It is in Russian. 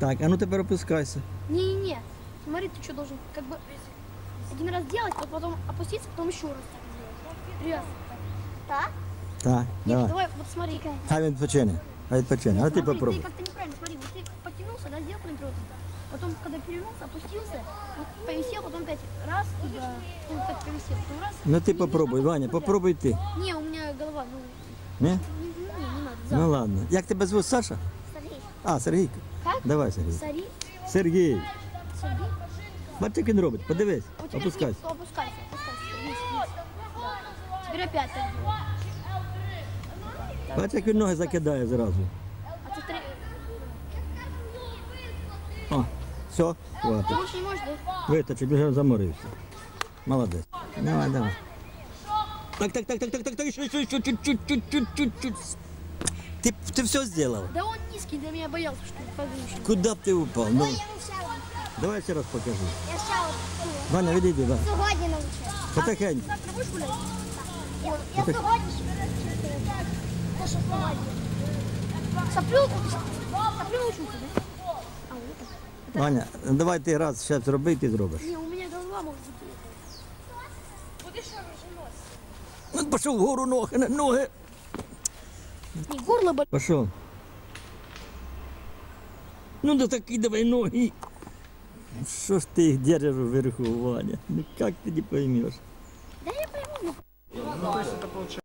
Так, а ну тепер опускайся. Не-не-не. Смотри, ты что должен, как бы, один раз делать, а потом опуститься, потом еще раз так сделать. Раз. Так? Так, Нет, давай. давай, вот смотри. Хай він відпочине. Хай відпочине. А ти Смотри, попробуй. Ты как-то неправильно, смотри, вот ты потянулся, да, сделал контроль. Потом, когда перевернулся, опустился, вот повисел, потом опять раз, и два, потом опять повисел, потом раз. Ну ти Не- не попробуй, надо, Ваня, вот так. попробуй ти. Не, у меня голова, ну, Ні? не, не, не надо, Ну за. ладно. Як тебе звуть Саша? Сергей. А, Сергійко. Как? Давай, Сергій. Сари, Сергій. Бачиш, як він робить? Подивись. Опускайся. опускайся, опускайся, вниз, вниз. Да. Опять так делай. Бачиш, як він ноги закидає зразу. А ты три... О, все, хватить. больше не можешь, да? Виточив, вже заморився. Молодець. Давай, давай. Так, так, так, так, так, так, так, ще, ще, ще, чуть, чуть, чуть, чуть, чуть, чуть. Ти, ти все зробив? Да он низкий, для меня боялся, что повыше. Куди б ти упав? Ну, Я навчала. давай ще раз покажи. Я ще от Ваня, відійди, да. сьогодні навчила. Потихеньку. Завтра будешь гулять? Я, я сьогодні ще навчила. Те, що сьогодні. Соплю, соплю учился, да? А, вот так. Ваня, давай ти раз ще зроби, і ти зробиш. Не, у меня голова может быть. Ну, пішов вгору ноги, на ноги. Не, горло болит. Пішов. Ну да такі давай ноги. Що ж ти їх держиш вверху, Ваня? Ну як ти не поймеш? Да я пойму. Ну, то есть это получается